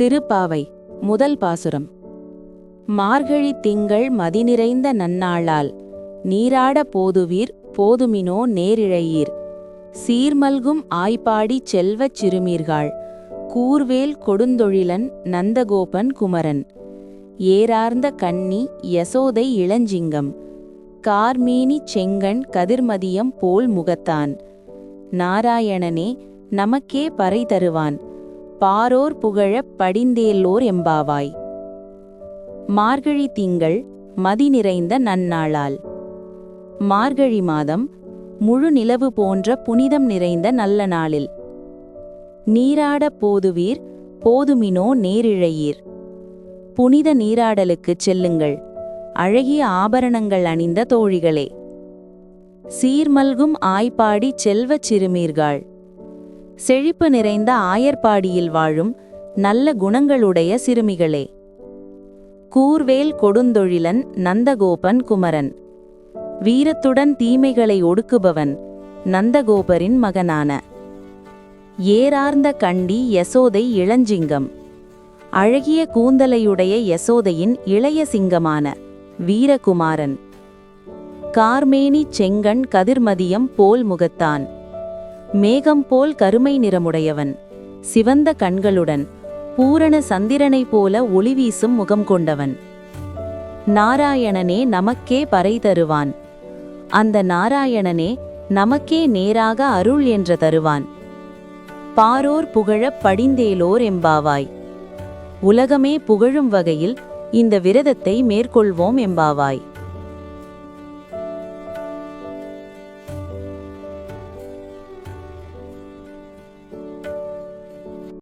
திருப்பாவை முதல் பாசுரம். மார்கழி திங்கள் மதிநிறைந்த நன்னாளால் நீராட போதுவீர் போதுமினோ நேரிழையீர். சீர்மல்கும் ஆய்ப்பாடிச் செல்வச் சிறுமீர்காள் கூர்வேல் கொடுந்தொழிலன் நந்தகோபன் குமரன். ஏரார்ந்த கண்ணி யசோதை இளஞ்சிங்கம் கார்மீனி செங்கண் கதிர்மதியம் போல் முகத்தான். நாராயணனே நமக்கே பறை தருவான். பாரோர் புகழப் படிந்தேல்லோர் எம்பாவாய். மார்கழி திங்கள் மதி நிறைந்த நன்னாளால். மார்கழி மாதம் முழு நிலவு போன்ற புனிதம் நிறைந்த நல்ல நாளில். நீராடப் போதுவீர் போதுமினோ நேரிழையீர். புனித நீராடலுக்குச் செல்லுங்கள் அழகிய ஆபரணங்கள் அணிந்த தோழிகளே. சீர்மல்கும் ஆய்ப்பாடி செல்வச் சிறுமீர்காள். செழிப்பு நிறைந்த ஆயர்பாடியில் வாழும் நல்ல குணங்களுடைய சிறுமிகளே. கூர்வேல் கொடுந்தொழிலன் நந்தகோபன் குமரன். வீரத்துடன் தீமைகளை ஒடுக்குபவன் நந்தகோபரின் மகனான. ஏரார்ந்த கண்டி யசோதை இளஞ்சிங்கம். அழகிய கூந்தலையுடைய யசோதையின் இளைய சிங்கமான வீரகுமாரன். கார்மேனி செங்கண் கதிர்மதியம் போல் முகத்தான். மேகம் போல் கருமை நிறமுடையவன். சிவந்த கண்களுடன் பூரண சந்திரனைப் போல ஒளி வீசும் முகம் கொண்டவன். நாராயணனே நமக்கே பறை தருவான். அந்த நாராயணனே நமக்கே நேராக அருள் என்ற தருவான். பாரோர் புகழப் படிந்தேலோர் எம்பாவாய். உலகமே புகழும் வகையில் இந்த விரதத்தை மேற்கொள்வோம் எம்பாவாய்.